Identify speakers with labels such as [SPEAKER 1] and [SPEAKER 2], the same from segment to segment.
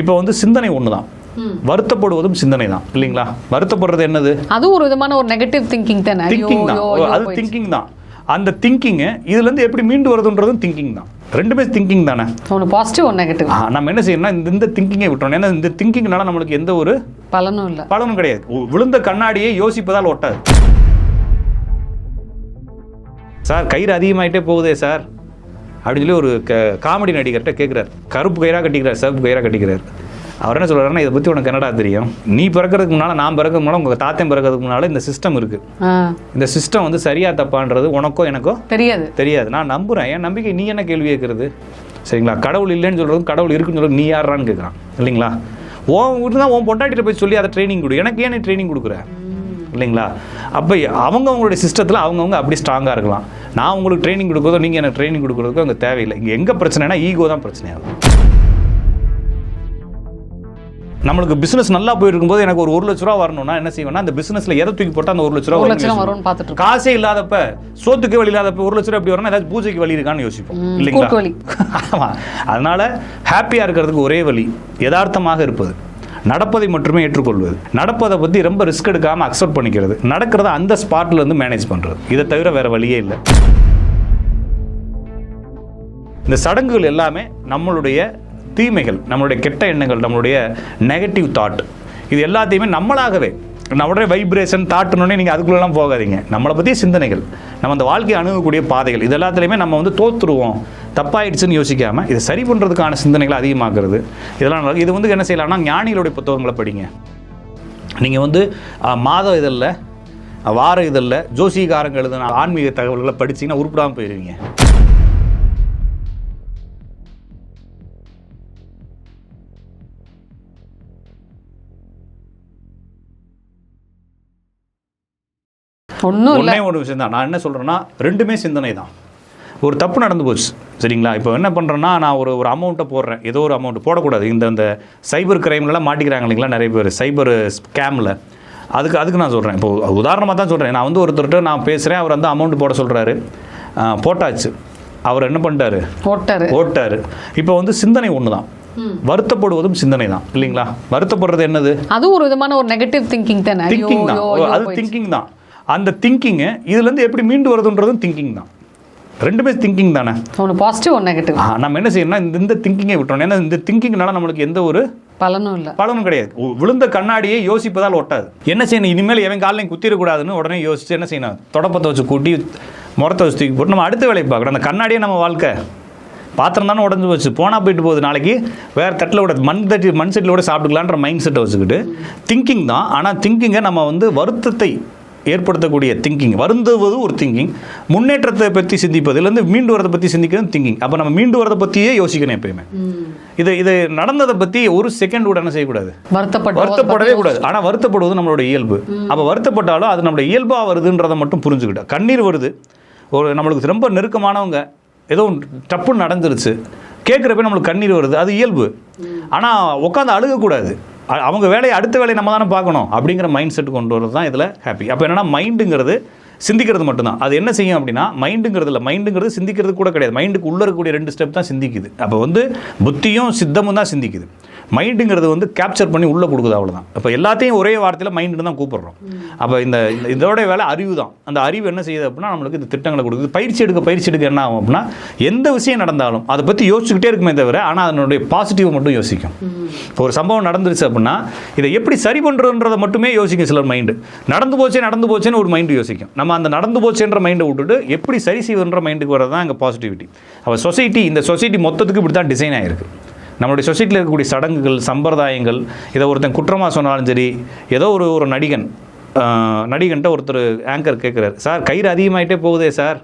[SPEAKER 1] இப்போ வந்து சிந்தனை ஒன்று தான் வருத்தப்படுவதும் சிந்தனை தான் இல்லைங்களா? வருத்தப்படுறது என்னது?
[SPEAKER 2] அதுவும் ஒரு விதமான ஒரு நெகட்டிவ் திங்கிங் தானே.
[SPEAKER 1] திங்கிங் தான். அது. திங்கிங் தான். அந்த திங்கிங்கு இதுலேருந்து எப்படி மீண்டு வருதுன்றதும் திங்கிங் தான். ரெண்டுமே திங்கிங் தானே.
[SPEAKER 2] ஒன்று பாசிட்டிவ் ஒன்று நெகட்டிவ்
[SPEAKER 1] நம்ம என்ன செய்யணும்னா இந்த இந்த திங்கிங்கை விட்டுறோம் ஏன்னா இந்த திங்கிங்னால நம்மளுக்கு எந்த ஒரு
[SPEAKER 2] பலனும் இல்லை.
[SPEAKER 1] பலனும் கிடையாது. விழுந்த கண்ணாடியை யோசிப்பதால் ஒட்டாது. சார் கயிறு அதிகமாயிட்டே போகுதே சார். அப்படின்னு சொல்லி ஒரு க காமெடி நடிகர்கிட்ட கேட்குறாரு கருப்பு கயிறாக கட்டிக்கிறார் சிவப்பு கயிறாக கட்டிக்கிறார். அவர் என்ன சொல்றாருன்னா இதை பற்றி உனக்கு என்னடா தெரியும்? நீ பிறக்கிறதுக்கு முன்னால் நான் பிறக்கிறதுக்கு முன்னால் உங்கள் தாத்தன் பிறக்கிறதுக்கு முன்னால் இந்த சிஸ்டம் இருக்குது இந்த சிஸ்டம் வந்து சரியா தப்பான்றது உனக்கோ எனக்கோ
[SPEAKER 2] தெரியாது.
[SPEAKER 1] தெரியாது. நான் நம்புறேன். என் நம்பிக்கை? நீ என்ன கேள்வி கேட்குறது சரிங்களா? கடவுள் இல்லைன்னு சொல்கிறதும் கடவுள் இருக்குன்னு சொல்றது நீ யாரான்னு கேட்குறான் இல்லைங்களா? உன் வீட்டு தான் உன் பொண்டாட்டிட்ட போய் சொல்லி அதை ட்ரைனிங் கொடு. எனக்கு ஏன் ட்ரைனிங் கொடுக்குற? இல்லைங்களா? அப்போ அவங்க அவங்களுடைய சிஸ்டத்தில் அவங்கவுங்க அப்படி ஸ்ட்ராங்காக இருக்கலாம். நான் உங்களுக்கு ட்ரைனிங் கொடுக்குறதோ நீங்கள் எனக்கு ட்ரைனிங் கொடுக்குறதுக்கோ அங்கே தேவையில்லை. இங்கே எங்கே பிரச்சனைனா ஈகோ தான் பிரச்சனையாகும் நம்மளுக்கு பிசினஸ் நல்லா போயிருக்கும்போது எனக்கு ஒரு ஒரு லட்ச ரூபா வரணும்னா என்ன செய்வேன்னா அந்த பிசினஸ்ல எதை தூக்கி போட்டா அந்த ஒரு லட்ச ரூபா. வரும்னு
[SPEAKER 2] பார்த்துட்டு
[SPEAKER 1] காசே இல்லாதப்ப சோத்துக்கு வழி இல்லாதப்ப ஒரு லட்ச ரூபா எப்படி வரணும் ஏதாச்சும் பூஜைக்கு வழி இருக்கான்னு யோசிப்போம். இல்லைங்களா. ஆமா. அதனால ஹாப்பியா இருக்கிறதுக்கு ஒரே வழி யதார்த்தமாக இருப்பது. நடப்பதை மட்டுமே ஏற்றுக்கொள்வது. நடப்பதை பத்தி ரொம்ப ரிஸ்க் எடுக்காம அக்செப்ட் பண்ணிக்கிறது. நடக்கிறத அந்த ஸ்பாட்ல இருந்து மேனேஜ் பண்றது. இதை தவிர வேற வழியே இல்லை. இந்த சடங்குகள் எல்லாமே நம்மளுடைய தீமைகள் நம்மளுடைய கெட்ட எண்ணங்கள் நம்மளுடைய நெகட்டிவ் தாட் இது எல்லாத்தையுமே நம்மளாகவே நான் உடனே வைப்ரேஷன் தாட்டுனோடனே நீங்கள் அதுக்குள்ளெல்லாம் போகாதீங்க. நம்மளை பற்றிய சிந்தனைகள். நம்ம அந்த வாழ்க்கையை அணுகக்கூடிய பாதைகள். இது எல்லாத்துலேயுமே நம்ம வந்து தோத்துருவோம். தப்பாயிடுச்சுன்னு யோசிக்காமல் இதை சரி பண்ணுறதுக்கான சிந்தனைகளை அதிகமாக்குறது. இதெல்லாம் இது வந்து என்ன செய்யலாம்னா ஞானிகளுடைய புத்தகங்களை படிங்க. நீங்கள் வந்து மாதம் மாத இதழில் வார இதழில் ஜோசிகாரங்க எழுதின ஆன்மீக தகவல்களை படிச்சீங்கன்னா உருப்பிடாமல் போயிடுவீங்க
[SPEAKER 2] ஒன்றும்
[SPEAKER 1] ஒண்ணே ஒரு விஷயம் தான் நான் என்ன சொல்கிறேன்னா ரெண்டுமே சிந்தனை தான் ஒரு தப்பு நடந்து போச்சு சரிங்களா? இப்போ என்ன பண்ணுறேன்னா நான் ஒரு ஒரு அமௌண்ட்டை போடுறேன். ஏதோ ஒரு அமௌண்ட் போடக்கூடாது. இந்த இந்த சைபர் கிரைம்லாம் மாட்டிக்கிறாங்க இல்லைங்களா நிறைய பேர். சைபர் ஸ்கேமில் அதுக்கு அதுக்கு நான் சொல்கிறேன் இப்போ உதாரணமாக தான் சொல்கிறேன் நான் வந்து ஒருத்தர்கிட்ட நான் பேசுகிறேன் அவர் வந்து அமௌண்ட் போட சொல்கிறாரு போட்டாச்சு. அவர் என்ன பண்ணிட்டாரு?
[SPEAKER 2] ஓட்டாரு
[SPEAKER 1] ஓட்டாரு இப்போ வந்து சிந்தனை ஒன்று தான் வருத்தப்படுவதும் சிந்தனை தான் இல்லைங்களா? வருத்தப்படுறது என்னது?
[SPEAKER 2] அதுவும் ஒரு விதமான ஒரு நெகட்டிவ் திங்கிங் தானே.
[SPEAKER 1] திங்கிங் தான் அது. திங்கிங் தான் அந்த திங்கிங்கு இதுலேருந்து எப்படி மீண்டு வருதுன்றதும் திங்கிங் தான். ரெண்டுமே திங்கிங் தானே?
[SPEAKER 2] ஒன்று பாசிட்டிவ் ஒன்று நெகட்டிவ்
[SPEAKER 1] நம்ம என்ன செய்யணும்னா இந்த இந்த திங்கிங்கை விட்டுறோம் ஏன்னா இந்த திங்கிங்னால நம்மளுக்கு எந்த ஒரு
[SPEAKER 2] பலனும் இல்லை.
[SPEAKER 1] பலனும் கிடையாது. விழுந்த கண்ணாடியை யோசிப்பதால் ஒட்டாது. என்ன செய்யணும்? இனிமேல் எவன் காலையும் குத்திடக்கூடாதுன்னு உடனே யோசிச்சு என்ன செய்யணும்? தொடப்பத்தை வச்சு கூட்டி முறத்தை வச்சு தூக்கி போட்டு நம்ம அடுத்த வேலையை பார்க்கணும். அந்த கண்ணாடியே நம்ம வாழ்க்கை. பாத்திரம் தானே உடஞ்சு போச்சு. போனால் போயிட்டு போகுது. நாளைக்கு வேறு தட்டில் விட மண் தட்டி மண் செட்டில் கூட சாப்பிட்டுக்கலான்ற மைண்ட் செட்டை வச்சுக்கிட்டு திங்கிங் தான். ஆனால் திங்கிங்கை நம்ம வந்து வருத்தத்தை ஏற்படுத்தக்கூடிய திங்கிங் வருந்துவது ஒரு திங்கிங் முன்னேற்றத்தை பற்றி சிந்திப்பது இதுலேருந்து மீண்டு வரதை பற்றி சிந்திக்கிறது திங்கிங் அப்போ நம்ம மீண்டு வரதை பற்றியே யோசிக்கணும் எப்பயுமே. இது இது நடந்ததை பற்றி ஒரு செகண்ட் கூட என்ன செய்யக்கூடாது? வருத்தப்படவே கூடாது. ஆனால் வருத்தப்படுவது நம்மளோட இயல்பு. அப்போ வருத்தப்பட்டாலும் அது நம்மளோட இயல்பாக வருதுன்றதை மட்டும் புரிஞ்சுக்கிட்டா. கண்ணீர் வருது. ஒரு நம்மளுக்கு ரொம்ப நெருக்கமானவங்க ஏதோ டப்புன்னு நடந்துருச்சு. கேட்குறப்ப நம்மளுக்கு கண்ணீர் வருது. அது இயல்பு. ஆனால் உட்காந்து அழுகக்கூடாது. அவங்க வேலையை அடுத்த வேலையை நம்ம தானே பார்க்கணும் அப்படிங்கிற மைண்ட் செட் கொண்டு வரது தான் இதில் ஹாப்பி அப்போ என்னன்னா மைண்டுங்கிறது சிந்திக்கிறது மட்டும்தான். அது என்ன செய்யும் அப்படின்னா மைண்டுங்கிறது இல்லை. மைண்டுங்கிறது சிந்திக்கிறது கூட கிடையாது. மைண்டுக்கு உள்ளே இருக்கக்கூடிய ரெண்டு ஸ்டெப் தான் சிந்திக்குது. அப்போ வந்து புத்தியும் சித்தமும் தான் சிந்திக்குது. மைண்டுங்கிறது வந்து கேப்சர் பண்ணி உள்ளே கொடுக்குது அவ்வளோதான் இப்போ எல்லாத்தையும் ஒரே வார்த்தையில் மைண்டு தான் கூப்பிடுறோம். அப்போ இந்த இந்த- இதோட வேலை அறிவு தான். அந்த அறிவு என்ன செய்யுது அப்படின்னா நம்மளுக்கு இந்த திட்டங்களை கொடுக்குது. பயிற்சி எடுக்க பயிற்சி எடுக்க என்ன ஆகும் அப்படின்னா எந்த விஷயம் நடந்தாலும் அதை பற்றி யோசிச்சுக்கிட்டே இருக்குமே தவிர ஆனால் அதனுடைய பாசிட்டிவ் மட்டும் யோசிக்கும். இப்போ ஒரு சம்பவம் நடந்துருச்சு அப்படின்னா இதை எப்படி சரி பண்ணுறதுன்றதை மட்டுமே யோசிக்கும் சிலர் மைண்டு நடந்து போச்சே நடந்து போச்சேன்னு ஒரு மைண்டு யோசிக்கும். நம்ம அந்த நடந்து போச்சேன்ற மைண்டை விட்டுட்டு எப்படி சரி செய்வதுன்ற மைண்டுக்கு வரது தான் இங்கே பாசிட்டிவிட்டி அப்போ சொசைட்டி இந்த சொசைட்டி மொத்தத்துக்கு இப்படி தான் டிசைன் ஆகிருக்கு நம்மளுடைய சொசைட்டியில் இருக்கக்கூடிய சடங்குகள் சம்பிரதாயங்கள் இதை ஒருத்தன் குற்றமாக சொன்னாலும் சரி ஏதோ ஒரு ஒரு நடிகன் நடிகன்ட்ட ஒருத்தர் ஆங்கர் கேட்குறாரு சார் கயிறு அதிகமாயிட்டே போகுதே சார்.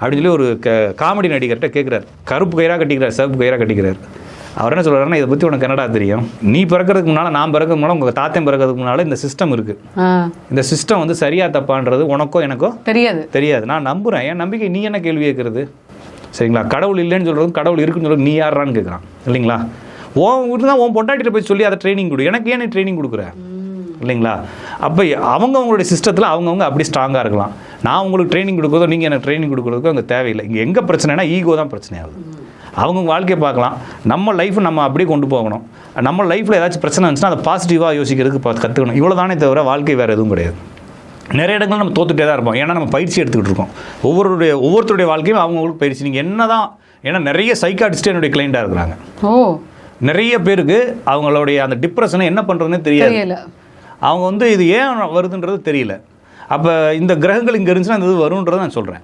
[SPEAKER 1] அப்படின்னு சொல்லி ஒரு க காமெடி நடிகர்கிட்ட கேட்குறாரு கருப்பு கயிறாக கட்டிக்கிறார் சிவப்பு கயிறாக கட்டிக்கிறார். அவர் என்ன சொல்கிறாருன்னா இதை பற்றி உனக்கு என்னடா தெரியும்? நீ பிறக்கிறதுக்கு முன்னால் நான் பிறக்கிறதுக்கு முன்னால் உங்கள் தாத்தன் பிறக்கிறதுக்கு முன்னால் இந்த சிஸ்டம் இருக்குது இந்த சிஸ்டம் வந்து சரியா தப்பான்றது உனக்கோ எனக்கோ
[SPEAKER 2] தெரியாது.
[SPEAKER 1] தெரியாது. நான் நம்புகிறேன் என் நம்பிக்கை? நீ என்ன கேள்வி கேட்குறது சரிங்களா? கடவுள் இல்லைன்னு சொல்கிறதும் கடவுள் இருக்குன்னு சொல்கிறது நீ யாரான்னு கேட்குறான் இல்லைங்களா? உன் வீட்டு தான் உன் பொண்டாட்டிகிட்ட போய் சொல்லி அதை ட்ரைனிங் கொடு. எனக்கு ஏன் ட்ரைனிங் கொடுக்குற? இல்லைங்களா? அப்போ அவங்க அவங்களுடைய சிஸ்டத்தில் அவங்கவுங்க அப்படி ஸ்ட்ராங்காக இருக்கலாம். நான் உங்களுக்கு ட்ரைனிங் கொடுக்குறதோ நீங்கள் எனக்கு ட்ரைனிங் கொடுக்குறதுக்கோ அங்கே தேவையில்லை. இங்கே எங்கே பிரச்சனைனா ஈகோ தான் பிரச்சனையாகுது அவங்க வாழ்க்கையை பார்க்கலாம். நம்ம லைஃப் நம்ம அப்படியே கொண்டு போகணும். நம்ம லைஃப்பில் ஏதாச்சும் பிரச்சனை இருந்துச்சுன்னா அதை பாசிட்டிவாக யோசிக்கிறதுக்கு கற்றுக்கணும் இவ்வளோ தானே தவிர வாழ்க்கை வேறு எதுவும் கிடையாது. நிறைய இடங்கள் நம்ம தோத்துட்டே தான் இருப்போம். ஏன்னா நம்ம பயிற்சி எடுத்துக்கிட்டு இருக்கோம். ஒவ்வொருடைய ஒவ்வொருத்தருடைய வாழ்க்கையும் அவங்களுக்கு பயிற்சி. நீங்கள் என்ன தான் ஏன்னா நிறைய சைக்காட்டிஸ்ட் என்னுடைய கிளைண்ட்டாக இருக்கிறாங்க.
[SPEAKER 2] ஓ.
[SPEAKER 1] நிறைய பேருக்கு அவங்களுடைய அந்த டிப்ரெஷனை என்ன பண்ணுறதுனே தெரியாது. அவங்க வந்து இது ஏன் வருதுன்றது தெரியல. அப்போ இந்த கிரகங்கள் இங்கே இருந்துச்சுன்னா இந்த இது வரும்ன்றதை நான் சொல்கிறேன்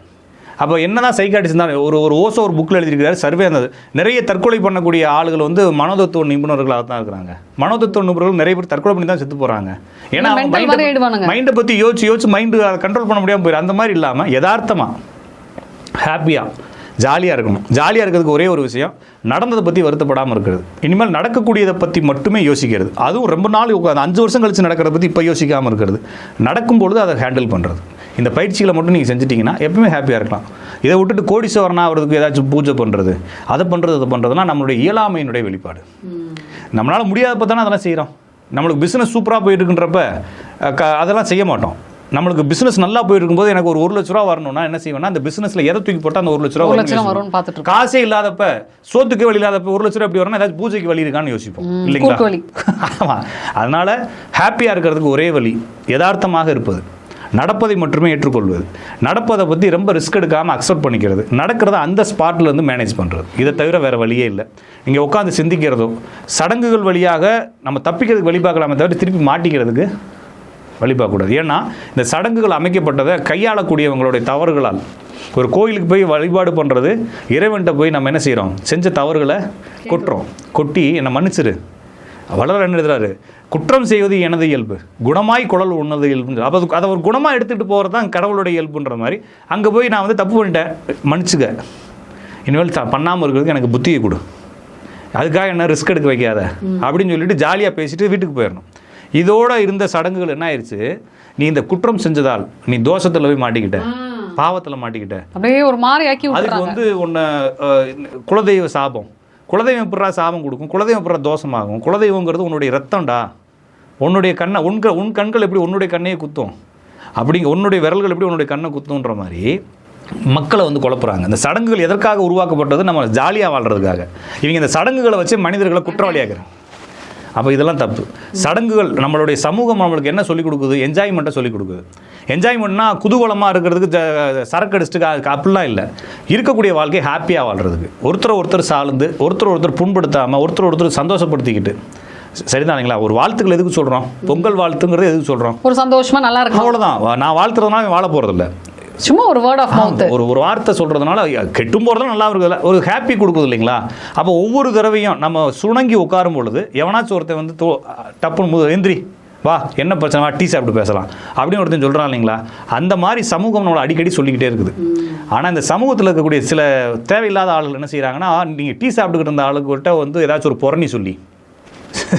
[SPEAKER 1] அப்போ என்னதான் சைக்காட்டிஸ்ட் தான் ஒரு ஒரு ஓசோ ஒரு புக்கில் எழுதியிருக்காரு சர்வே அந்த நிறைய தற்கொலை பண்ணக்கூடிய ஆளுகள் வந்து மனோதத்துவ நிபுணர்களாக தான் இருக்கிறாங்க. மனோதத்துவ நிபுணர்கள் நிறைய பேர் தற்கொலை பண்ணி தான் செத்து போகிறாங்க ஏன்னா. மைண்டை பற்றி யோசிச்சு யோசிச்சு மைண்டு அதை கண்ட்ரோல் பண்ண முடியாமல் போயிடும் அந்த மாதிரி இல்லாமல் யதார்த்தமாக ஹாப்பியாக ஜாலியாக இருக்கணும். ஜாலியாக இருக்கிறதுக்கு ஒரே ஒரு விஷயம் நடந்ததை பற்றி வருத்தப்படாமல் இருக்கிறது. இனிமேல் நடக்கக்கூடியதை பற்றி மட்டுமே யோசிக்கிறது. அதுவும் ரொம்ப நாள் உட்காந்து அஞ்சு வருஷம் கழிச்சு நடக்கிறத பற்றி இப்போ யோசிக்காமல் இருக்கிறது. நடக்கும் பொழுது அதை ஹேண்டில் பண்ணுறது இந்த பயிற்சிகளை மட்டும் நீங்கள் செஞ்சிட்டிங்கன்னா எப்பவுமே ஹாப்பியாக இருக்கலாம். இதை விட்டுட்டு கோடீஸ்வரனா ஆகிறதுக்கு ஏதாச்சும் பூஜை பண்ணுறது அதை பண்ணுறது அதை பண்ணுறதுனா நம்மளுடைய இயலாமையினுடைய வெளிப்பாடு. நம்மளால் முடியாதப்ப தானே அதெல்லாம் செய்கிறோம் நம்மளுக்கு பிஸ்னஸ் சூப்பராக அஹ், க- அதெல்லாம் செய்ய மாட்டோம். நம்மளுக்கு பிஸ்னஸ் நல்லா போயிட்டு இருக்கும்போது எனக்கு ஒரு ஒரு லட்ச ரூபா வரணும்னா என்ன செய்வேன்னா அந்த பிஸ்னஸில் எதை தூக்கி போட்டால் அந்த ஒரு லட்ச ரூபா
[SPEAKER 2] இருக்கோம்.
[SPEAKER 1] காசே இல்லாதப்ப சோத்துக்கு வழி இல்லாதப்ப ஒரு லட்ச ரூபா எப்படி வரணும் ஏதாச்சும் பூஜைக்கு வழி இருக்கான்னு யோசிப்போம். இல்லைங்களா?
[SPEAKER 2] கூட்டு வழி.
[SPEAKER 1] ஆமா. அதனால ஹாப்பியாக இருக்கிறதுக்கு ஒரே வழி யதார்த்தமாக இருப்பது. நடப்பதை மட்டுமே ஏற்றுக்கொள்வது. நடப்பதை பற்றி ரொம்ப ரிஸ்க் எடுக்காமல் அக்செப்ட் பண்ணிக்கிறது. நடக்கிறத அந்த ஸ்பாட்ல இருந்து மேனேஜ் பண்ணுறது இதை தவிர வேறு வழியே இல்லை. இங்கே உட்காந்து சிந்திக்கிறதோ சடங்குகள் வழியாக நம்ம தப்பிக்கிறதுக்கு வழி பார்க்கலாமே தவிர திருப்பி மாட்டிக்கிறதுக்கு வழி பார்க்கக்கூடாது ஏன்னா இந்த சடங்குகள் அமைக்கப்பட்டதை கையாளக்கூடியவங்களுடைய தவறுகளால். ஒரு கோயிலுக்கு போய் வழிபாடு பண்ணுறது இறைவன்கிட்ட போய் நம்ம என்ன செய்கிறோம் செஞ்ச தவறுகளை கொட்டுறோம். கொட்டி என்னை மன்னிச்சிரு. வளர என்ன எழுதுறாரு? குற்றம் செய்வது எனது இயல்பு குணமாய் குழல் உன்னது இயல்புன்னு அப்போ அது- ஒரு குணமாக எடுத்துகிட்டு போகிறது தான் கடவுளுடைய இயல்புன்ற மாதிரி. அங்கே போய் நான் வந்து தப்பு பண்ணிட்டேன். மன்னிச்சுக்க. இனிமேல் த பண்ணாமல் இருக்கிறதுக்கு எனக்கு புத்தியை கொடு. அதுக்காக என்ன ரிஸ்க் எடுக்க வைக்காத? அப்படின்னு சொல்லிட்டு ஜாலியாக பேசிட்டு வீட்டுக்கு போயிடணும். இதோட இருந்த சடங்குகள் என்ன ஆயிடுச்சு நீ இந்த குற்றம் செஞ்சதால் நீ தோஷத்தில் போய் மாட்டிக்கிட்ட. பாவத்தில் மாட்டிக்கிட்ட.
[SPEAKER 2] அப்படியே ஒரு மாதிரி
[SPEAKER 1] அதுக்கு வந்து உன்னை குலதெய்வ சாபம். குலதெய்வம் எப்படா சாபம் கொடுக்கும் குலதெய்வம் எப்படா தோஷமாகும். குலதெய்வங்கிறது உன்னுடைய ரத்தம்டா உன்னுடைய கண்ணை உன் உன் கண்கள் எப்படி உன்னுடைய கண்ணையே குத்தும்? அப்படிங்க உன்னுடைய விரல்கள் எப்படி உன்னுடைய கண்ணை குத்துன்ற மாதிரி மக்களை வந்து குழப்புறாங்க. இந்த சடங்குகள் எதற்காக உருவாக்கப்பட்டது? நம்ம ஜாலியாக வாழ்கிறதுக்காக இவங்க இந்த சடங்குகளை வச்சு மனிதர்களை குற்றவாளியாகிறாங்க அப்போ இதெல்லாம் தப்பு. சடங்குகள் நம்மளுடைய சமூகம் நம்மளுக்கு என்ன சொல்லிக் கொடுக்குது? என்ஜாய்மெண்ட்டை சொல்லிக் கொடுக்குது. என்ஜாய்மெண்ட்னா குதூகலமாக இருக்கிறதுக்கு சரக்கு அடிச்சுட்டு அப்படிலாம் இல்லை. இருக்கக்கூடிய வாழ்க்கை ஹாப்பியாக வாழ்றதுக்கு. ஒருத்தர் ஒருத்தர் சார்ந்து ஒருத்தர் ஒருத்தர் புண்படுத்தாமல் ஒருத்தர் ஒருத்தர் சந்தோஷப்படுத்திக்கிட்டு. சரிதானுங்களா ஒரு வாழ்த்துக்கள் எதுக்கு சொல்கிறோம் பொங்கல் வாழ்த்துங்கிறது எதுக்கு சொல்கிறோம்
[SPEAKER 2] ஒரு சந்தோஷமா நல்லா இருக்கும்
[SPEAKER 1] அவ்வளோதான் நான் வாழ்த்துறதுனால வாழ போகிறதில்ல
[SPEAKER 2] சும்மா ஒரு வேர்ட் ஆஃப் மவுத்
[SPEAKER 1] ஒரு ஒரு வார்த்தை சொல்கிறதுனால கெட்டும் போகிறதும் நல்லா இருக்குதுல்ல ஒரு ஹாப்பி கொடுக்குது இல்லைங்களா? அப்போ ஒவ்வொரு தடவையும் நம்ம சுணங்கி உட்காரும் பொழுது எவனாச்சும் ஒருத்தன் வந்து தோ டப்புன்னு எந்திரி வா என்ன பிரச்சனை? வா டீ சாப்பிட்டு பேசலாம். அப்படின்னு ஒருத்தன் சொல்கிறான் இல்லைங்களா? அந்த மாதிரி சமூகம் நம்மளை அடிக்கடி சொல்லிக்கிட்டே இருக்குது. ஆனால் இந்த சமூகத்தில் இருக்கக்கூடிய சில தேவையில்லாத ஆளுகள் என்ன செய்கிறாங்கன்னா நீங்கள் டீ சாப்பிட்டுக்கிட்டு இருந்த ஆளுகிட்ட வந்து ஏதாச்சும் ஒரு புறணி சொல்லி.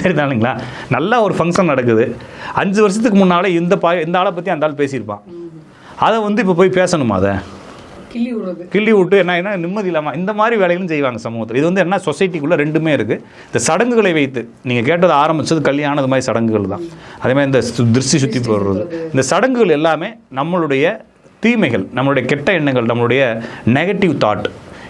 [SPEAKER 1] சரிதானுங்களா நல்லா ஒரு ஃபங்க்ஷன் நடக்குது. அஞ்சு வருஷத்துக்கு முன்னாலே இந்த பா இந்த ஆளை பற்றி அந்த ஆள் பேசியிருப்பான். அதை வந்து இப்போ போய் பேசணுமா அதை?
[SPEAKER 2] கிள்ளி விடுறது
[SPEAKER 1] கிள்ளி விட்டு என்ன என்ன நிம்மதி இல்லாமல் இந்த மாதிரி வேலைகளும் செய்வாங்க சமூகத்தில். இது வந்து என்ன சொசைட்டிக்குள்ளே ரெண்டுமே இருக்குது இந்த சடங்குகளை வைத்து நீங்கள் கேட்டது ஆரம்பிச்சது கல்யாணம் இது மாதிரி சடங்குகள் தான். அதே மாதிரி இந்த திருஷ்டி சுற்றி போடுறது. இந்த சடங்குகள் எல்லாமே நம்மளுடைய தீமைகள் நம்மளுடைய கெட்ட எண்ணங்கள் நம்மளுடைய நெகட்டிவ் தாட்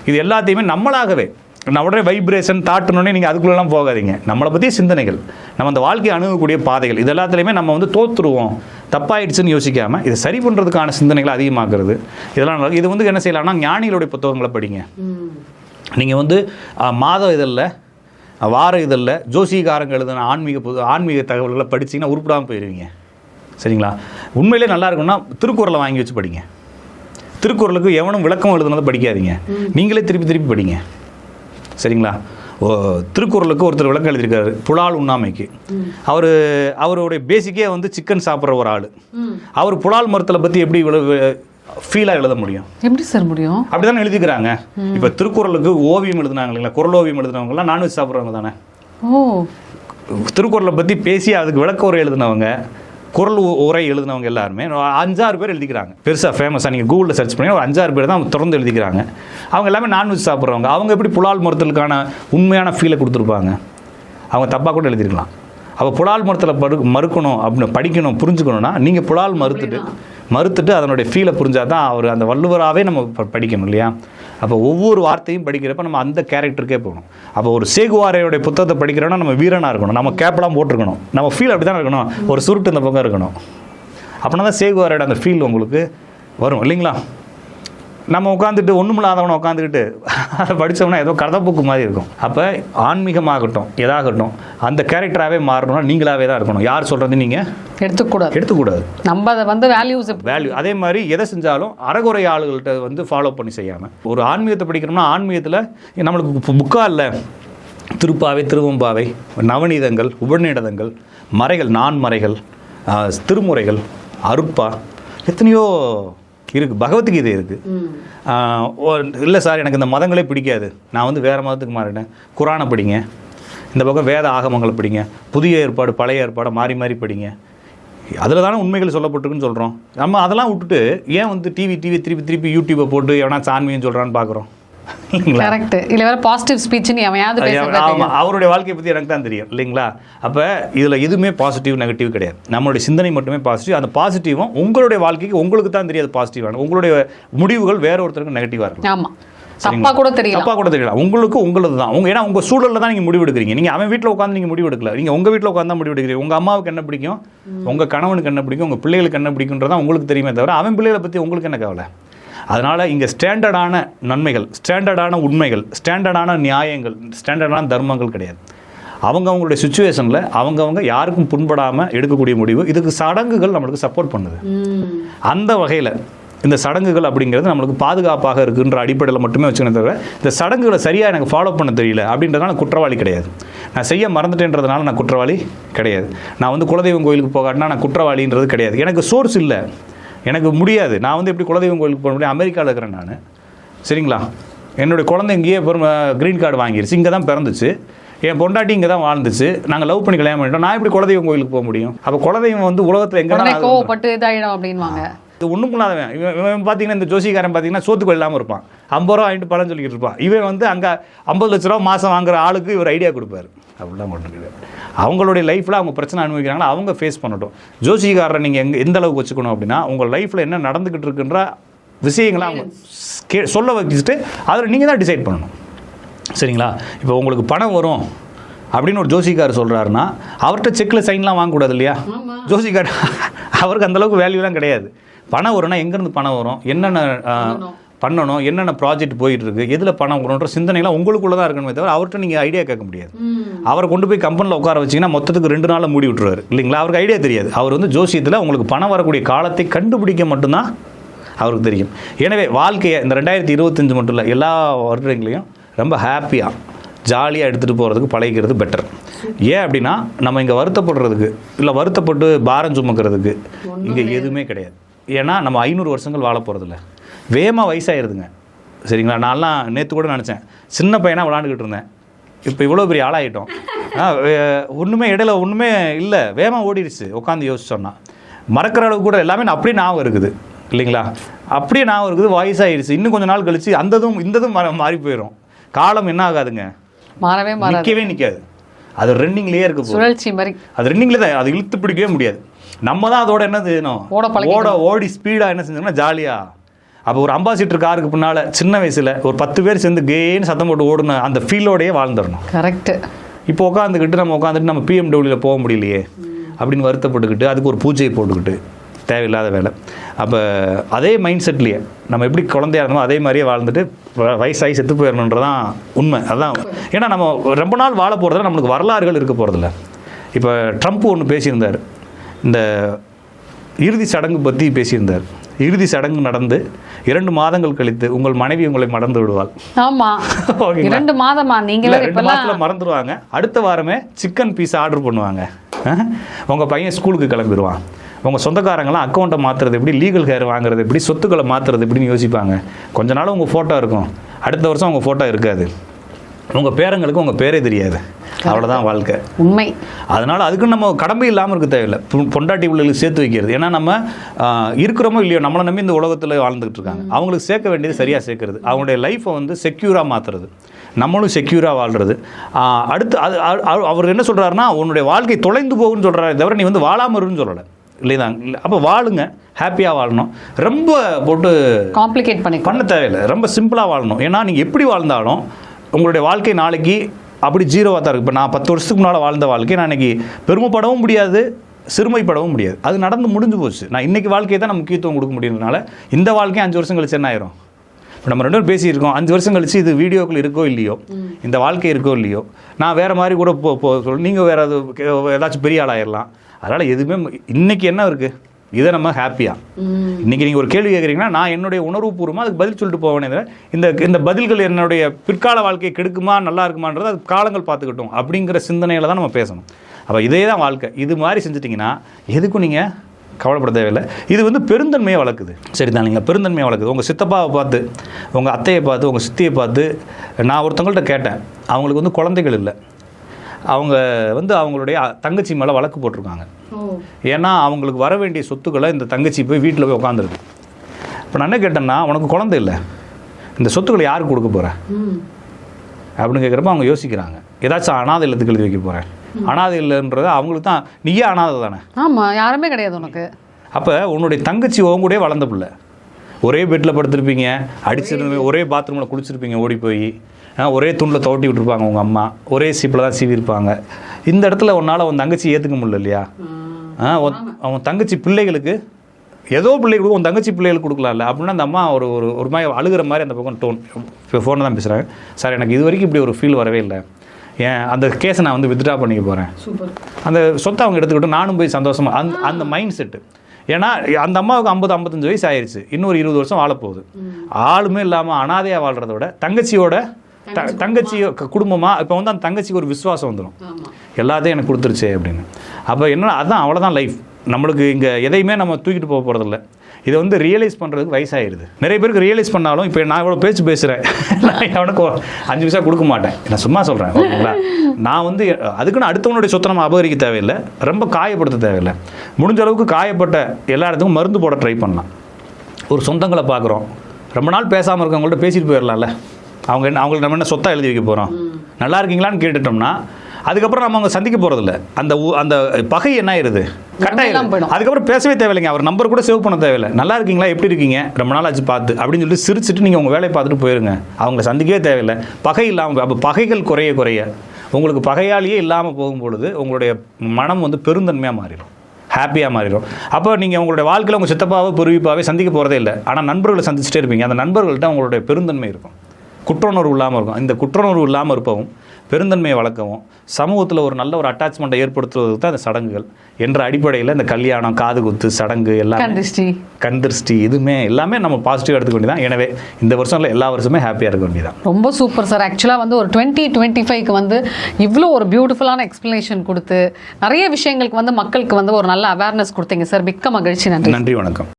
[SPEAKER 1] இது எல்லாத்தையுமே நம்மளாகவே நான் உடனே வைப்ரேஷன் தாட்டுனோடனே நீங்கள் அதுக்குள்ளெல்லாம் போகாதீங்க. நம்மளை பற்றிய சிந்தனைகள். நம்ம அந்த வாழ்க்கையை அணுகக்கூடிய பாதைகள். இது எல்லாத்துலேயுமே நம்ம வந்து தோற்றுருவோம் தப்பாயிடுச்சுன்னு யோசிக்காமல் இதை சரி பண்ணுறதுக்கான சிந்தனைகளை அதிகமாக்குறது. இதெல்லாம் நடக்கும். இது வந்து என்ன செய்யலாம்னா ஞானிகளுடைய புத்தகங்களை படிங்க. நீங்கள் வந்து அஹ், மாத இதழில் வார இதழில் ஜோசிகாரங்க எழுதின ஆன்மீக புது ஆன்மீக தகவல்களை படிச்சீங்கன்னா உருப்படாமல் போயிடுவீங்க சரிங்களா? உண்மையிலே நல்லா இருக்கும்னா திருக்குறளை வாங்கி வச்சு படிங்க. திருக்குறளுக்கு எவனும் விளக்கம் எழுதுனதை படிக்காதீங்க. நீங்களே திருப்பி திருப்பி படிங்க. சரிங்களா? ஓ திருக்குறளுக்கு ஒருத்தர் விளக்கம் எழுதியிருக்காரு புலால் உண்ணாமைக்கு. அவர் அவருடைய பேசிக்கே வந்து சிக்கன் சாப்பிட்ற ஒரு ஆள். அவர் புலால் மரத்தில் பற்றி எப்படி இவ்வளவு ஃபீலாக எழுத முடியும்?
[SPEAKER 2] எப்படி சார் முடியும்?
[SPEAKER 1] அப்படிதானே எழுதிக்கிறாங்க. இப்போ திருக்குறளுக்கு ஓவியம் எழுதுனாங்க இல்லைங்களா? குரல் ஓவியம் எழுதுனவங்கலாம் நான்வெஜ் சாப்பிட்றவங்க தானே?
[SPEAKER 2] ஓ.
[SPEAKER 1] திருக்குறளை பற்றி பேசி அதுக்கு விளக்க உரை எழுதினவங்க குரல் உரை எழுதினவங்க எல்லாருமே அஞ்சாறு பேர் எழுதிக்கிறாங்க. பெருசாக ஃபேமஸாக நீங்கள் கூகுளில் சர்ச் பண்ணி ஒரு அஞ்சாறு பேர் தான் தொடர்ந்து எழுதிக்கிறாங்க. அவங்க எல்லாமே நான்வெஜ் சாப்பிட்றவங்க. அவங்க எப்படி புலால் மருத்துவத்துக்கான உண்மையான ஃபீலை கொடுத்துருப்பாங்க? அவங்க தப்பாக கூட எழுதிருக்கலாம். அப்போ புலால் மரத்தில் படு மறுக்கணும் அப்படின்னு படிக்கணும் புரிஞ்சுக்கணும்னா நீங்கள் புலால் மறுத்துட்டு மறுத்துட்டு அதனுடைய ஃபீலை புரிஞ்சால் தான் அவர் அந்த வள்ளுவராகவே நம்ம படிக்கணும் இல்லையா? அப்போ ஒவ்வொரு வார்த்தையும் படிக்கிறப்ப நம்ம அந்த கேரக்டருக்கே போகணும். அப்போ ஒரு சேகுவாரையோடைய புத்தகத்தை படிக்கிறோன்னா நம்ம வீரனாக இருக்கணும். நம்ம கேப்லாம் போட்டிருக்கணும். நம்ம ஃபீல் அப்படி தான் இருக்கணும்? ஒரு சுருட்டு இந்த பக்கம் இருக்கணும். அப்படின்னா தான் சேகுவாரையோட அந்த ஃபீல் உங்களுக்கு வரும். இல்லைங்களா? நம்ம உட்காந்துட்டு ஒன்றுமில்லாதவனை உட்காந்துக்கிட்டு அதை படித்தோம்னா ஏதோ கதை புக்கு மாதிரி இருக்கும். அப்போ ஆன்மீகமாகட்டும் எதாகட்டும் அந்த கேரக்டராகவே மாறணும்னா நீங்களாவே தான் இருக்கணும். யார் சொல்கிறது நீங்கள்
[SPEAKER 2] எடுத்துக்கூடாது.
[SPEAKER 1] எடுத்துக்கூடாது.
[SPEAKER 2] நம்ம அதை வந்து வேல்யூஸ்
[SPEAKER 1] வேல்யூ அதே மாதிரி எதை செஞ்சாலும் அறகுறை ஆளுகள்கிட்ட வந்து ஃபாலோ பண்ணி செய்யாமல் ஒரு ஆன்மீகத்தை படிக்கிறோம்னா ஆன்மீகத்தில் நம்மளுக்கு புக்கா இல்லை திருப்பாவை திருவம்பாவை நவநீதங்கள் உபநிடதங்கள் மறைகள் நான்மறைகள் திருமுறைகள் அருட்பா எத்தனையோ இருக்குது பகவத்கீதை இருக்குது இல்லை சார் எனக்கு இந்த மதங்களே பிடிக்காது. நான் வந்து வேறு மதத்துக்கு மாறிட்டேன். குரானை படிங்க. இந்த பக்கம் வேத ஆகமங்களை படிங்க. புதிய ஏற்பாடு பழைய ஏற்பாடை மாறி மாறி படிங்க. அதில் தானே உண்மைகள் சொல்லப்பட்டிருக்குன்னு சொல்கிறோம் நம்ம அதெல்லாம் விட்டுட்டு ஏன் வந்து டிவி டிவி திருப்பி திருப்பி யூடியூப்பை போட்டு எவனா சான்மின்னு சொல்கிறான்னு பார்க்குறோம் இல்லைங்களா?
[SPEAKER 2] கரெக்ட் இல்ல வேற பாசிட்டிவ் ஸ்பீச்னு எவனையாவது பேசுறதா
[SPEAKER 1] ஆமாம் அவருடைய வாழ்க்கையை பற்றி எனக்கு தான் தெரியும் இல்லைங்களா? அப்போ இதில் எதுவுமே பாசிட்டிவ் நெகட்டிவ் கிடையாது. நம்மளுடைய சிந்தனை மட்டுமே பாசிட்டிவ் அந்த பாசிட்டிவும் உங்களுடைய வாழ்க்கைக்கு உங்களுக்கு தான் தெரியாது பாசிட்டிவான உங்களுடைய முடிவுகள் வேற ஒருத்தருக்கு நெகட்டிவாக இருக்கும்
[SPEAKER 2] ஆமா. தப்பா கூட தெரியல
[SPEAKER 1] தப்பா கூட தெரியல உங்களுக்கு உங்களது தான். உங்க ஏன்னா உங்க சூழல்ல தான் நீங்க முடிவு எடுக்கிறீங்க நீங்க அவன் வீட்ல உட்காந்து நீங்க முடிவு எடுக்கல நீங்க உங்க வீட்ல உட்காந்து தான் முடிவு எடுக்கிறீங்க உங்க அம்மாவுக்கு என்ன பிடிக்கும்? உங்க கணவனுக்கு என்ன பிடிக்கும்? உங்க பிள்ளைகளுக்கு என்ன பிடிக்குன்றதா உங்களுக்கு தெரியுமே தவிர அவன் பிள்ளைகளை பத்தி உங்களுக்கு என்ன கவலை? அதனால இங்க ஸ்டாண்டர்டான நன்மைகள் ஸ்டாண்டர்டான உண்மைகள் ஸ்டாண்டர்டான நியாயங்கள் ஸ்டாண்டர்டான தர்மங்கள் கிடையாது. அவங்க அவங்களுடைய சுச்சுவேஷனில் அவங்கவங்க யாருக்கும் புண்படாமல் எடுக்கக்கூடிய முடிவு இதுக்கு சடங்குகள் நம்மளுக்கு சப்போர்ட் பண்ணுது. அந்த வகையில் இந்த சடங்குகள் அப்படிங்கிறது நம்மளுக்கு பாதுகாப்பாக இருக்குன்ற அடிப்படையில் மட்டுமே வச்சுக்கணும் தவிர இந்த சடங்குகளை சரியாக எனக்கு ஃபாலோ பண்ண தெரியல அப்படின்றதுனால நான் குற்றவாளி கிடையாது. நான் செய்ய மறந்துட்டேன்றதுனால நான் குற்றவாளி கிடையாது. நான் வந்து குலதெய்வம் கோயிலுக்கு போகாட்டினா நான் குற்றவாளின்றது கிடையாது. எனக்கு சோர்ஸ் இல்லை. எனக்கு முடியாது. நான் வந்து எப்படி குலதெய்வம் கோயிலுக்கு போக முடியும் அமெரிக்காவில் இருக்கிறேன் நான். சரிங்களா? என்னுடைய குழந்தை இங்கேயே க்ரீன் கார்டு வாங்கிருச்சு. இங்கே தான் பிறந்துச்சு. என் பொண்டாட்டி இங்கே தான் வாழ்ந்துச்சு. நாங்கள் லவ் பண்ணி கல்யாணம் பண்ணிட்டோம். நான் எப்படி குலதெய்வம் கோயிலுக்கு போக முடியும்? அப்போ குலதெய்வம் வந்து உலகத்தில் எங்கே
[SPEAKER 2] கோவப்பட்டு இதாயிடும் அப்படின்வாங்க.
[SPEAKER 1] இது ஒன்றும் இவன் இவன் பார்த்தீங்கன்னா இந்த ஜோசிக்காரன் பார்த்தீங்கன்னா சோத்துக்கு இல்லாமல் இருப்பான். ஐம்பது ரூபா வாங்கிட்டு பலன் சொல்லிக்கிட்டு இருப்பான். இவன் வந்து அங்கே ஐம்பது லட்ச ரூபா மாதம் வாங்குற ஆளுக்கு இவர் ஐடியா கொடுப்பாரு. அப்படிலாம் பண்ணுறது அவங்களுடைய லைஃப்பில் அவங்க பிரச்சனை அனுபவிக்கிறாங்களோ? அவங்க ஃபேஸ் பண்ணட்டும். ஜோசிகாரரை நீங்கள் எங்கே எந்த அளவுக்கு வச்சுக்கணும் அப்படின்னா உங்கள் லைஃப்பில் என்ன நடந்துக்கிட்டு இருக்குன்ற விஷயங்களை அவங்க கே சொல்ல வச்சுட்டு அதில் நீங்கள் தான் டிசைட் பண்ணணும். சரிங்களா? இப்போ உங்களுக்கு பணம் வரும் அப்படின்னு ஒரு ஜோசிக்கார் சொல்கிறாருன்னா அவர்கிட்ட செக்கில் சைன்லாம் வாங்கக்கூடாது இல்லையா? ஜோசிக்கார் அவருக்கு அந்தளவுக்கு வேல்யூலாம் கிடையாது. பணம் வரும்னா எங்கேருந்து பணம் வரும்? என்னென்ன பண்ணணும் என்னென்ன ப்ராஜெக்ட் போயிட்டு இருக்கு எதில் பணம் வரணுன்ற சிந்தனைலாம் உங்களுக்குள்ள தான் இருக்கணுமே தவிர அவர்கிட்ட நீங்கள் ஐடியா கேட்க முடியாது. அவரை கொண்டு போய் கம்பெனியில் உட்கார வச்சிங்கன்னா மொத்தத்துக்கு ரெண்டு நாளில் மூடி விட்டுருவாரு. இல்லைங்களா? அவருக்கு ஐடியா தெரியாது. அவர் வந்து ஜோசியத்தில் உங்களுக்கு பணம் வரக்கூடிய காலத்தை கண்டுபிடிக்க மட்டும்தான் அவருக்கு தெரியும். எனவே வாழ்க்கையை இந்த ரெண்டாயிரத்தி இருபத்தஞ்சு மட்டும் இல்லை எல்லா வருடங்களையும் ரொம்ப ஹாப்பியாக ஜாலியாக எடுத்துகிட்டு போகிறதுக்கு பழகிக்கிறது பெட்டர் ஏன் அப்படின்னா நம்ம இங்கே வருத்தப்படுறதுக்கு இல்லை வருத்தப்பட்டு பாரம் சுமக்கிறதுக்கு இங்கே எதுவுமே கிடையாது. ஏன்னா நம்ம ஐநூறு வருஷங்கள் வாழ போகிறதில்ல வேகமாக வயசாயிருதுங்க. சரிங்களா? நான்லாம் நேற்று கூட நினச்சேன். சின்ன பையனாக விளாண்டுக்கிட்டு இருந்தேன். இப்போ இவ்வளோ பெரிய ஆளாயிட்டோம். ஆ, வே- ஒன்றுமே இடையில ஒன்றுமே இல்லை. வேகமாக ஓடிடுச்சு. உட்காந்து யோசிச்சோன்னா மறக்கிற அளவுக்கு கூட எல்லாமே அப்படியே ஞாபகம் இருக்குது. இல்லைங்களா? அப்படியே ஞாபகம் இருக்குது. வயசாயிடுச்சு இன்னும் கொஞ்ச நாள் கழிச்சு அந்ததும் இந்ததும் மாறி போயிடும் காலம் என்ன ஆகாதுங்க.
[SPEAKER 2] மாறவே
[SPEAKER 1] நிற்கவே நிற்காது அது ரன்னிங்லேயே இருக்க
[SPEAKER 2] சுழற்சி மாதிரி.
[SPEAKER 1] அது ரன்னிங்கில் தான் அது இழுத்து பிடிக்கவே முடியாது. நம்ம தான் அதோட என்ன செய்யணும்?
[SPEAKER 2] ஓட.
[SPEAKER 1] ஓட ஓடி ஸ்பீடாக என்ன செஞ்சோம்னா ஜாலியாக அப்போ ஒரு அம்பாசிடர் காருக்கு பின்னால் சின்ன வயசில் ஒரு பத்து பேர் சேர்ந்து கேன்னு சத்தம் போட்டு ஓடுன அந்த ஃபீலோடையே வாழ்ந்துடணும்.
[SPEAKER 2] கரெக்ட்
[SPEAKER 1] இப்போ உட்காந்துக்கிட்டு நம்ம உட்காந்துட்டு நம்ம பிஎம்டபிள்யூவில் போக முடியலையே அப்படின்னு வருத்தப்பட்டுக்கிட்டு அதுக்கு ஒரு பூஜையை போட்டுக்கிட்டு தேவையில்லாத வேலை. அப்போ அதே மைண்ட் செட்லேயே நம்ம எப்படி குழந்தையா இருந்தோமோ அதே மாதிரியே வாழ்ந்துட்டு வயசாகி செத்து போயிடணுன்றதான் உண்மை. அதான். ஏன்னா நம்ம ரொம்ப நாள் வாழ போகிறதுல நம்மளுக்கு வரலாறுகள் இருக்க போகிறதில்ல இப்போ ட்ரம்ப் ஒன்று பேசியிருந்தார். இந்த இறுதி சடங்கு பற்றி பேசியிருந்தார். இறுதி சடங்கு நடந்து இரண்டு மாதங்கள் கழித்து உங்கள் மனைவி உங்களை மறந்து விடுவாள்.
[SPEAKER 2] ஆமா? இரண்டு மாதமா? நீங்க
[SPEAKER 1] இல்ல,
[SPEAKER 2] வேற
[SPEAKER 1] ரெண்டு மாசத்துல மறந்துடுவாங்க அடுத்த வாரமே சிக்கன் பீஸ் ஆர்டர் பண்ணுவாங்க. உங்க பையன் ஸ்கூலுக்கு கிளம்பிடுவான் உங்க சொந்தக்காரங்களாம் அக்கௌண்ட்டை மாத்துறது எப்படி லீகல் ஹேர் வாங்குறது எப்படி சொத்துக்களை மாத்துறது எப்படின்னு யோசிப்பாங்க. கொஞ்ச நாள் உங்க போட்டோ இருக்கும். அடுத்த வருஷம் உங்க போட்டோ இருக்காது. உங்க பேரங்களுக்கு உங்க பேரே தெரியாது. அவ்வளவுதான் வாழ்க்கை.
[SPEAKER 2] உண்மை.
[SPEAKER 1] அதனால அதுக்கு நம்ம கடமை இல்லாமல் இருக்க தேவையில்லை. பொண்டாட்டி பிள்ளைகளுக்கு சேர்த்து வைக்கிறது. ஏன்னா நம்ம இருக்கிறோமோ இல்லையோ நம்மளை நம்பி இந்த உலகத்தில் வாழ்ந்துகிட்டு இருக்காங்க. அவங்களுக்கு சேர்க்க வேண்டியது சரியாக சேர்க்கறது. அவங்களுடைய லைஃப்பை வந்து செக்யூராக மாற்றுறது நம்மளும் செக்யூராக வாழ்றது. ஆஹ், அடுத்து அது அவர் என்ன சொல்றாருன்னா உன்னுடைய வாழ்க்கை தொலைந்து போகும்னு சொல்கிறாரு தவிர நீ வந்து வாழாம இருன்னு சொல்லலை. இல்லைதான் இல்லை அப்போ வாழுங்க. ஹாப்பியாக வாழணும். ரொம்ப போட்டு
[SPEAKER 2] காம்ப்ளிகேட் பண்ணி
[SPEAKER 1] பண்ண தேவையில்லை. ரொம்ப சிம்பிளாக வாழணும். ஏன்னா நீங்கள் எப்படி வாழ்ந்தாலும் உங்களுடைய வாழ்க்கை நாளைக்கு அப்படி ஜீரோவாக தான் இருக்குது இப்போ நான் பத்து வருஷத்துக்கு முன்னால் வாழ்ந்த வாழ்க்கை நான் இன்னைக்கு பெருமைப்படவும் முடியாது சிறுமைப்படவும் முடியாது. அது நடந்து முடிஞ்சு போச்சு. நான் இன்னைக்கு வாழ்க்கையை தான் நான் முக்கியத்துவம் கொடுக்க முடியுறதுனால இந்த வாழ்க்கை அஞ்சு வருஷம் கழிச்சு என்ன ஆயிரும்? இப்போ நம்ம ரெண்டு பேரும் பேசியிருக்கோம். அஞ்சு வருஷம் கழிச்சு இது வீடியோக்கள் இருக்கோ இல்லையோ இந்த வாழ்க்கை இருக்கோ இல்லையோ நான் வேறு மாதிரி கூட போ நீங்கள் வேறு ஏதாச்சும் பெரிய ஆளாயிடலாம் அதனால் எதுவுமே இன்னைக்கு என்ன இருக்குது இதை நம்ம ஹாப்பியாக இன்னைக்கு நீங்கள் ஒரு கேள்வி கேட்குறீங்கன்னா நான் என்னுடைய உணர்வுபூர்வமாக அதுக்கு பதில் சொல்லிட்டு போவேனே தவிர இந்த இந்த பதில்கள் என்னுடைய பிற்கால வாழ்க்கையை கெடுக்குமா நல்லா இருக்குமான்றது அது காலங்கள் பார்த்துக்கிட்டோம் அப்படிங்கிற சிந்தனையில் தான் நம்ம பேசணும். அப்போ இதே தான் வாழ்க்கை. இது மாதிரி செஞ்சுட்டிங்கன்னா எதுக்கும் நீங்கள் கவலைப்பட தேவையில்லை. இது வந்து பெருந்தன்மையை வளர்க்குது. சரி தானுங்களா பெருந்தன்மையை வளர்க்குது. உங்கள் சித்தப்பாவை பார்த்து உங்கள் அத்தையை பார்த்து உங்கள் சித்தியை பார்த்து நான் ஒருத்தவங்கள்ட்ட கேட்டேன். அவங்களுக்கு வந்து குழந்தைகள் இல்லை. அவங்க வந்து அவங்களுடைய தங்கச்சி மேலே வழக்கு போட்டிருக்காங்க. ஏன்னா அவங்களுக்கு வர வேண்டிய சொத்துக்களை இந்த தங்கச்சி போய் வீட்டில் போய் உட்காந்துருக்கு இப்போ நான் என்ன கேட்டேன்னா உனக்கு குழந்தை இல்லை. இந்த சொத்துக்களை யாருக்கு கொடுக்க போகிற அப்படின்னு கேட்குறப்ப அவங்க யோசிக்கிறாங்க. ஏதாச்சும் அனாதை இல்லத்துக்கு எழுதி வைக்க போகிறேன் அனாதை இல்லைன்றது அவங்களுக்கு தான் நீயே அனாதை தானே.
[SPEAKER 2] ஆமா யாருமே கிடையாது உனக்கு.
[SPEAKER 1] அப்போ உன்னுடைய தங்கச்சி உன் கூடயே வளர்ந்த பிள்ளை. ஒரே பெட்டில் படுத்திருப்பீங்க அடிச்சிருந்தீங்க ஒரே பாத்ரூமில் குளிச்சிருப்பீங்க ஓடி போய். ஒரே துண்டில் தோட்டி விட்டுருப்பாங்க உங்கள் அம்மா. ஒரே சீப்பில் தான் சீவிருப்பாங்க இந்த இடத்துல உன்னால் உன் தங்கச்சி ஏற்றுக்க முடியல இல்லையா? அவன் தங்கச்சி பிள்ளைகளுக்கு ஏதோ பிள்ளைகளுக்கு உன் தங்கச்சி பிள்ளைகளுக்கு கொடுக்கலாம்ல. அப்படின்னா அந்த அம்மா ஒரு ஒரு ஒரு மாதிரி அழுகிற மாதிரி அந்த பக்கம் டோன் இப்போ ஃபோனில் தான் பேசுகிறாங்க சார் எனக்கு இது வரைக்கும் இப்படி ஒரு ஃபீல் வரவே இல்லை. ஏன் அந்த கேஸை நான் வந்து வித்ட்ரா பண்ணிக்க போகிறேன் அந்த சொத்தை அவங்க எடுத்துக்கிட்டு நானும் போய் சந்தோஷமா அந்த அந்த மைண்ட் செட்டு ஏன்னா அந்த அம்மாவுக்கு ஐம்பது ஐம்பத்தஞ்சு வயசு ஆயிருச்சு. இன்னொரு இருபது வருஷம் வாழப்போகுது. ஆளுமே இல்லாமல் அனாதையாக வாழ்கிறத விட தங்கச்சியோட த- தங்கச்சி க- குடும்பமா? இப்போ வந்து அந்த தங்கச்சிக்கு ஒரு விசுவாசம் வந்துடும் எல்லாத்தையும் எனக்கு கொடுத்துருச்சே அப்படின்னு. அப்போ என்ன அதான் அவ்வளோதான் லைஃப் நம்மளுக்கு இங்கே எதையுமே நம்ம தூக்கிட்டு போக போகிறதில்ல இதை வந்து ரியலைஸ் பண்ணுறதுக்கு வயசாயிருது. நிறைய பேருக்கு ரியலைஸ் பண்ணாலும் இப்போ நான் இவ்வளோ பேச்சு பேசுகிறேன் நான் அவனுக்கு அஞ்சு பைசா கொடுக்க மாட்டேன். நான் சும்மா சொல்கிறேன் ஓகேங்களா? நான் வந்து அதுக்குன்னு அடுத்தவனுடைய சொத்தை நம்ம அபகரிக்க தேவையில்லை. ரொம்ப காயப்படுத்த தேவையில்லை. முடிஞ்ச அளவுக்கு காயப்பட்ட எல்லா இடத்துக்கும் மருந்து போட ட்ரை பண்ணலாம். ஒரு சொந்தங்களை பார்க்குறோம். ரொம்ப நாள் பேசாமல் இருக்கவங்கள்ட்ட பேசிட்டு போயிடலாம்ல அவங்க என்ன அவங்களுக்கு நம்ம என்ன சொத்தா எழுதி வைக்க போகிறோம் நல்லா இருக்கீங்களான்னு கேட்டுட்டோம்னா அதுக்கப்புறம் நம்ம அவங்க சந்திக்க போகிறதில்ல அந்த அந்த பகை என்ன ஆயிருது?
[SPEAKER 2] போயிடும்.
[SPEAKER 1] அதுக்கப்புறம் பேசவே தேவையில்லைங்க. அவர் நம்பர் கூட சேவ் பண்ண தேவையில்லை. நல்லா இருக்கீங்களா? எப்படி இருக்கீங்க? ரொம்ப நாள் ஆச்சு பார்த்து. அப்படின்னு சொல்லி சிரிச்சிட்டு நீங்கள் உங்கள் வேலையை பார்த்துட்டு போயிருங்க. அவங்கள சந்திக்கவே தேவையில்லை. பகை இல்லாமல் அப்போ பகைகள் குறைய குறைய உங்களுக்கு பகையாளியே இல்லாமல் போகும் பொழுது உங்களுடைய மனம் வந்து பெருந்தன்மையாக மாறிடும். ஹாப்பியாக மாறிடும். அப்போ நீங்கள் உங்களுடைய வாழ்க்கையில் உங்கள் சித்தப்பாவோ பெருவிப்பாவே சந்திக்க போகிறதே இல்லை. ஆனால் நண்பர்களை சந்திச்சுட்டே இருப்பீங்க. அந்த நண்பர்கள்ட்ட உங்களுடைய பெருந்தன்மை இருக்கும். குற்றுணர்வு இல்லாமல் இருக்கும். இந்த குற்றுணர்வு இல்லாமல் இருப்பவும் பெருந்தன்மையை வளர்க்கவும் சமூகத்தில் ஒரு நல்ல ஒரு அட்டாச்மெண்ட்டை ஏற்படுத்துவதற்கு தான் இந்த சடங்குகள் என்ற அடிப்படையில் இந்த கல்யாணம் காது குத்து சடங்கு எல்லாமே
[SPEAKER 2] கந்திஷ்டி
[SPEAKER 1] கண் திருஷ்டி இதுவுமே எல்லாமே நம்ம பாசிட்டிவாக எடுத்துக்க வேண்டியதான் எனவே இந்த வருஷம் இல்லை எல்லா வருஷமே ஹாப்பியாக இருக்க வேண்டியதான்
[SPEAKER 2] ரொம்ப சூப்பர் சார் ஆக்சுவலாக வந்து ஒரு டுவெண்ட்டி டுவெண்ட்டி ஃபைவ்க்கு வந்து இவ்வளோ ஒரு பியூட்டிஃபுல்லான எக்ஸ்ப்ளனேஷன் கொடுத்து நிறைய விஷயங்களுக்கு வந்து மக்களுக்கு வந்து ஒரு நல்ல அவேர்னஸ் கொடுத்தீங்க சார் மிக்க மகிழ்ச்சி. நன்றி.
[SPEAKER 1] நன்றி வணக்கம்.